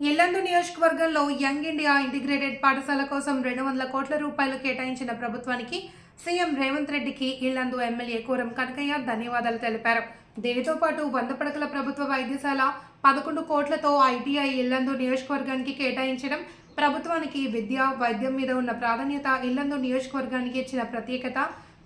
ఇల్లందు నియోజకవర్గంలో young India integrated పాఠశాల కోసం రెండు వందల కోట్ల రూపాయలు కేటాయించిన ప్రభుత్వానికి సీఎం రేవంత్ రెడ్డికి ఇల్లందు ఎమ్మెల్యే కూరం కనకయ్య ధన్యవాదాలు తెలిపారు. దీనితో పాటు వంద పడకల ప్రభుత్వ వైద్యశాల పదకొండు కోట్లతో ఐటీఐ ఇల్లందు నియోజకవర్గానికి కేటాయించడం ప్రభుత్వానికి విద్య వైద్యం మీద ఉన్న ప్రాధాన్యత ఇల్లందు నియోజకవర్గానికి ఇచ్చిన ప్రత్యేకత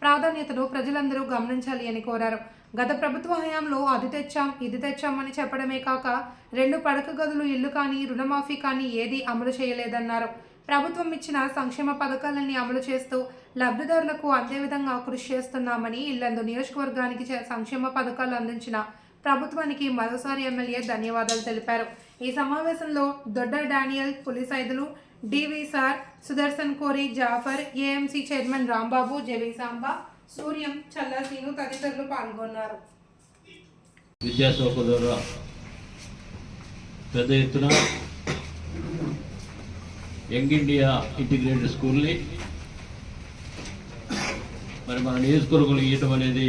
ప్రాధాన్యతను ప్రజలందరూ గమనించాలి అని కోరారు. గత ప్రభుత్వ హయాంలో అది తెచ్చాం ఇది తెచ్చామని చెప్పడమే కాక రెండు పడక గదులు ఇల్లు కానీ రుణమాఫీ కానీ ఏది అమలు చేయలేదన్నారు. ప్రభుత్వం ఇచ్చిన సంక్షేమ పథకాలన్నీ అమలు చేస్తూ లబ్ధిదారులకు అందే విధంగా కృషి చేస్తున్నామని ఇల్లందు నియోజకవర్గానికి చే- సంక్షేమ పథకాలు అందించిన ప్రభుత్వానికి మరోసారి ఎమ్మెల్యే ధన్యవాదాలు తెలిపారు. ఈ సమావేశంలో Dodda Daniel Pulisaidulu DV sir Sudarshan Kori Jafar AMC chairman Rambabu Javi Samba Suryam Challaseenu తదితరులు పాల్గొన్నారు. విద్యాశాఖ పెద్ద ఎత్తున యంగ్ ఇండియా ఇంటిగ్రేటెడ్ స్కూల్ని మరి మన నియోజకవర్గంలో ఇవ్వటం అనేది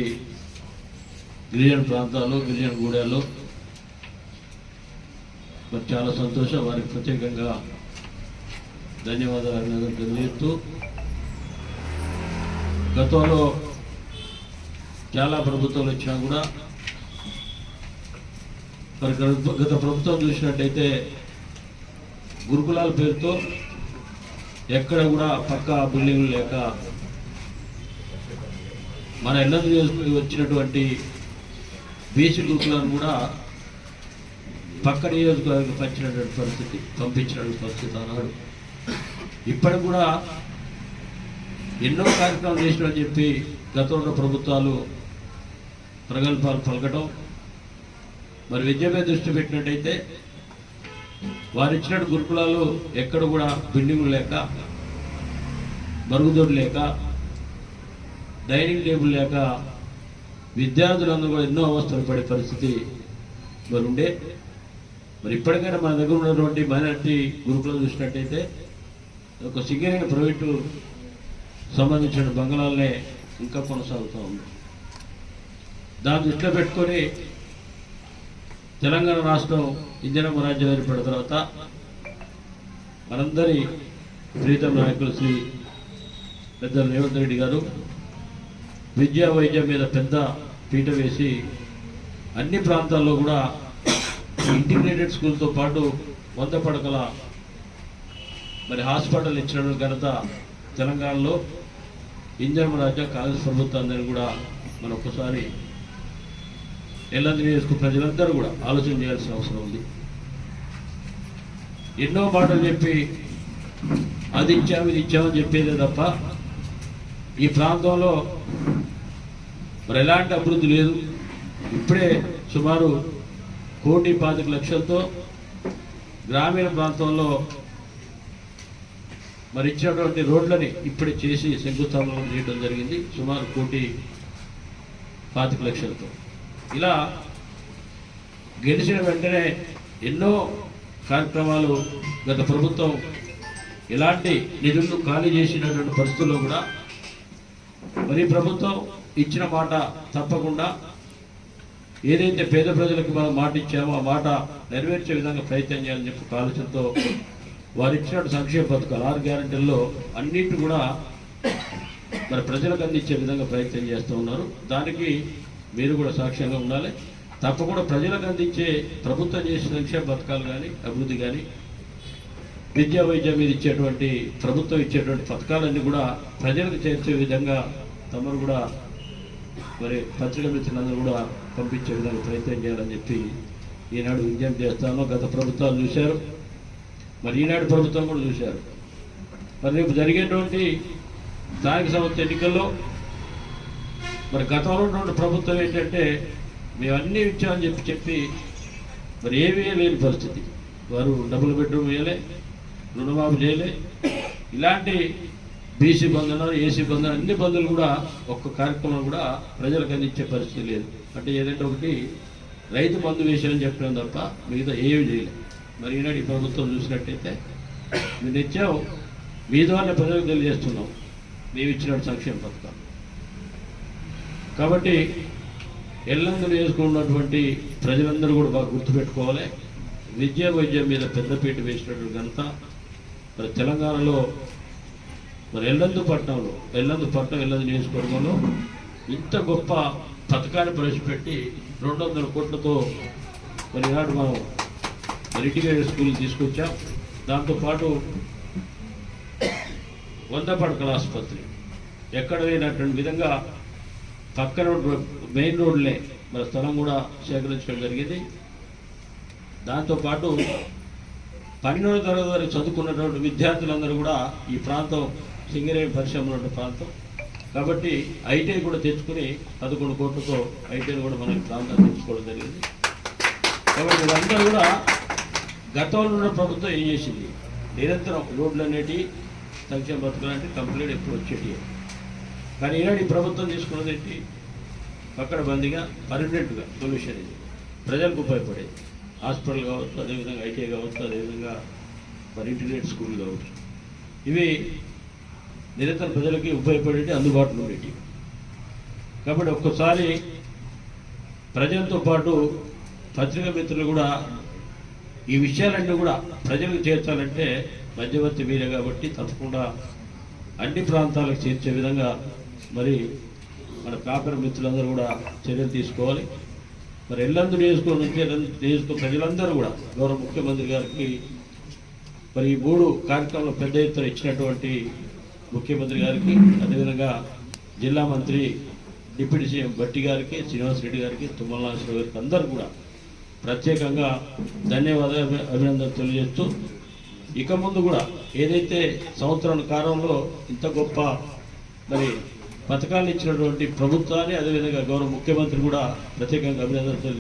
గిరిజన ప్రాంతాల్లో గిరిజన గూడాల్లో మరి చాలా సంతోషం. వారికి ప్రత్యేకంగా ధన్యవాదాలు తెలియజేస్తూ గతంలో చాలా ప్రభుత్వాలు వచ్చినా కూడా మరి గత- ప్రభుత్వం చూసినట్టయితే గురుకులాల పేరుతో ఎక్కడ కూడా పక్కా బిల్డింగ్లు లేక మన ఎల్లందు వచ్చినటువంటి బీసీ గురుకులను కూడా పక్క నియోజకవర్గం పంచినటువంటి పరిస్థితి పంపించినటువంటి పరిస్థితి అన్నాడు ఇప్పటికి కూడా ఎన్నో కార్యక్రమాలు చేసినని చెప్పి గతంలో ప్రభుత్వాలు ప్రగల్భాలు పలకటం. మరి విద్య మీద దృష్టి పెట్టినట్టయితే వారు ఇచ్చిన గురుకులాలు ఎక్కడ కూడా బిల్డింగులు లేక మరుగుదొడ్లు లేక డైనింగ్ టేబుల్ లేక విద్యార్థులందరూ కూడా ఎన్నో అవస్థలు పడే పరిస్థితి మరి ఉండే మరి ఇప్పటికైనా మన దగ్గర ఉన్నటువంటి మైనార్టీ గురుకులం చూసినట్టయితే ఒక సింగరేణి ప్రైవేటు సంబంధించిన బంగాళాలనే ఇంకా కొనసాగుతూ ఉంది. దాన్ని దృష్టిలో పెట్టుకొని తెలంగాణ రాష్ట్రం ఇంజనమ్మ రాజ్యం ఏర్పడిన తర్వాత మనందరి ప్రీతం నాయకులు శ్రీ పెద్ద రేవంత్ రెడ్డి గారు విద్యా వైద్యం మీద పెద్ద పీట వేసి అన్ని ప్రాంతాల్లో కూడా ఇంటిగ్రేటెడ్ స్కూల్తో పాటు వంద పడకల మరి హాస్పిటల్ ఇచ్చిన ఘనత తెలంగాణలో ఇంజనమ్మ రాజ్యం కాంగ్రెస్ ప్రభుత్వాన్ని కూడా మనం ఒకసారి ఎల్లంది నియోజక ప్రజలందరూ కూడా ఆలోచన చేయాల్సిన అవసరం ఉంది. ఎన్నో మాటలు చెప్పి అది ఇచ్చాము ఇది ఇచ్చామని చెప్పేదే తప్ప ఈ ప్రాంతంలో మరి ఎలాంటి అభివృద్ధి లేదు. ఇప్పుడే సుమారు కోటి పాతిక లక్షలతో గ్రామీణ ప్రాంతంలో మరి ఇచ్చినటువంటి రోడ్లని ఇప్పుడే చేసి శంకుస్థాపన చేయడం జరిగింది. సుమారు కోటి పాతిక లక్షలతో. ఇలా గెలిచిన వెంటనే ఎన్నో కార్యక్రమాలు గత ప్రభుత్వం ఎలాంటి నిధులు ఖాళీ చేసినటువంటి పరిస్థితుల్లో కూడా మరి ప్రభుత్వం ఇచ్చిన మాట తప్పకుండా ఏదైతే పేద ప్రజలకు మనం మాట ఇచ్చామో ఆ మాట నెరవేర్చే విధంగా ప్రయత్నం చేయాలని చెప్పి ఆలోచనతో వారు ఇచ్చిన సంక్షేమ పథకాలు ఆరు గ్యారెంటీల్లో అన్నింటి కూడా మరి ప్రజలకు అందించే విధంగా ప్రయత్నం చేస్తూ ఉన్నారు. దానికి మీరు కూడా సాక్ష్యంగా ఉండాలి. తప్పకుండా ప్రజలకు అందించే ప్రభుత్వం చేసే సంక్షేమ పథకాలు కానీ అభివృద్ధి కానీ విద్యా వైద్యం మీద ఇచ్చేటువంటి ప్రభుత్వం ఇచ్చేటువంటి పథకాలన్నీ కూడా ప్రజలకు చేర్చే విధంగా తమరు కూడా మరి పత్రిక మిత్రులందరూ కూడా పంపించే విధంగా ప్రయత్నం చేయాలని చెప్పి ఈనాడు విజ్ఞప్తి చేస్తాను గత ప్రభుత్వాలు చూశారు. మరి ఈనాడు ప్రభుత్వం కూడా చూశారు. మరి రేపు జరిగేటువంటి స్థానిక సంస్థ ఎన్నికల్లో మరి గతంలో ఉన్నటువంటి ప్రభుత్వం ఏంటంటే మేము అన్నీ ఇచ్చామని చెప్పి చెప్పి మరి ఏమీ లేని పరిస్థితి. వారు డబుల్ బెడ్రూమ్ వేయలే రుణమాఫీ చేయలే. ఇలాంటి బీసీ బంధన ఏసీ బంధన అన్ని బంధువులు కూడా ఒక్క కార్యక్రమం కూడా ప్రజలకు అందించే పరిస్థితి లేదు. అంటే ఏదంటే ఒకటి రైతు బంధు విషయం చెప్పడం తప్ప మిగతా ఏమీ చేయలేదు మరి ఈనాడు ఈ ప్రభుత్వం చూసినట్టయితే మీరు ఇచ్చావు మీ ద్వారా ప్రజలకు తెలియజేస్తున్నాం. మేము ఇచ్చినట్టు సంక్షేమ పథకాలు. కాబట్టి ఎల్లందు వేసుకున్నటువంటి ప్రజలందరూ కూడా బాగా గుర్తుపెట్టుకోవాలి. విద్య వైద్యం మీద పెద్దపీట వేసినటువంటి ఘనత మరి తెలంగాణలో మరి ఎల్లందు పట్టణంలో ఎల్లందు పట్టణం ఎల్లందు నియోజకవర్గంలో ఇంత గొప్ప పథకాన్ని ప్రవేశపెట్టి రెండు వందల కోట్లతో మరి ఈనాడు మనం మరి ఇంటిగ్రేటెడ్ స్కూల్ తీసుకొచ్చాం. దాంతోపాటు వంద పడకల ఆసుపత్రి ఎక్కడ లేనటువంటి విధంగా పక్కన రోడ్ మెయిన్ రోడ్లే. మన స్థలం కూడా సేకరించడం జరిగింది. దాంతోపాటు పన్నెండవ తరగతి వరకు చదువుకున్నటువంటి విద్యార్థులందరూ కూడా ఈ ప్రాంతం సింగరేణి పరిశ్రమలు ఉన్న ప్రాంతం. కాబట్టి ఐటీఐ కూడా తెచ్చుకుని పదకొండు కోట్లతో ఐటీఐ కూడా మనం ప్రాంతం తెచ్చుకోవడం జరిగింది. కాబట్టి వీళ్ళందరూ కూడా గతంలో ఉన్న ప్రభుత్వం ఏం చేసింది? నిరంతరం రోడ్లు అనేటివి సంక్షేమ పథకాలు అంటే కంప్లీట్ ఎప్పుడు వచ్చేటివి కానీ ఈనాడు ఈ ప్రభుత్వం తీసుకున్నది ఏంటి? పక్కన బందీగా పర్మనెంట్గా సొల్యూషన్ ఇది. ప్రజలకు ఉపయోగపడేది. హాస్పిటల్ కావచ్చు అదేవిధంగా ఐటీఐ కావచ్చు అదేవిధంగా మరి ఇంటిగ్రేట్ స్కూల్ కావచ్చు. ఇవి నిరంతరం ప్రజలకి ఉపయోగపడేటి అందుబాటులో ఉండేవి కాబట్టి ఒక్కసారి ప్రజలతో పాటు పత్రికా మిత్రులు కూడా ఈ విషయాలన్నీ కూడా ప్రజలకు చేర్చాలంటే మధ్యవర్తి మీరే కాబట్టి తప్పకుండా అన్ని ప్రాంతాలకు చేర్చే విధంగా మరి మన పేపర్ మిత్రులందరూ కూడా చర్యలు తీసుకోవాలి. మరి ఎల్లందు నియోజకవర్గం నుంచి నియోజకవర్గ ప్రజలందరూ కూడా గౌరవ ముఖ్యమంత్రి గారికి మరి ఈ మూడు కార్యక్రమాలు పెద్ద ఎత్తున ఇచ్చినటువంటి ముఖ్యమంత్రి గారికి అదేవిధంగా జిల్లా మంత్రి డిప్యూటీ సీఎం భట్టి గారికి శ్రీనివాస్ రెడ్డి గారికి తుమ్మల నాగేశ్వర గారికి అందరూ కూడా ప్రత్యేకంగా ధన్యవాదాలు అభినందనలు తెలియజేస్తూ ఇక ముందు కూడా ఏదైతే సంవత్సరం కాలంలో ఇంత గొప్ప మరి పథకాలు ఇచ్చినటువంటి ప్రభుత్వాన్ని అదేవిధంగా గౌరవ ముఖ్యమంత్రి కూడా ప్రత్యేకంగా అభినందనలు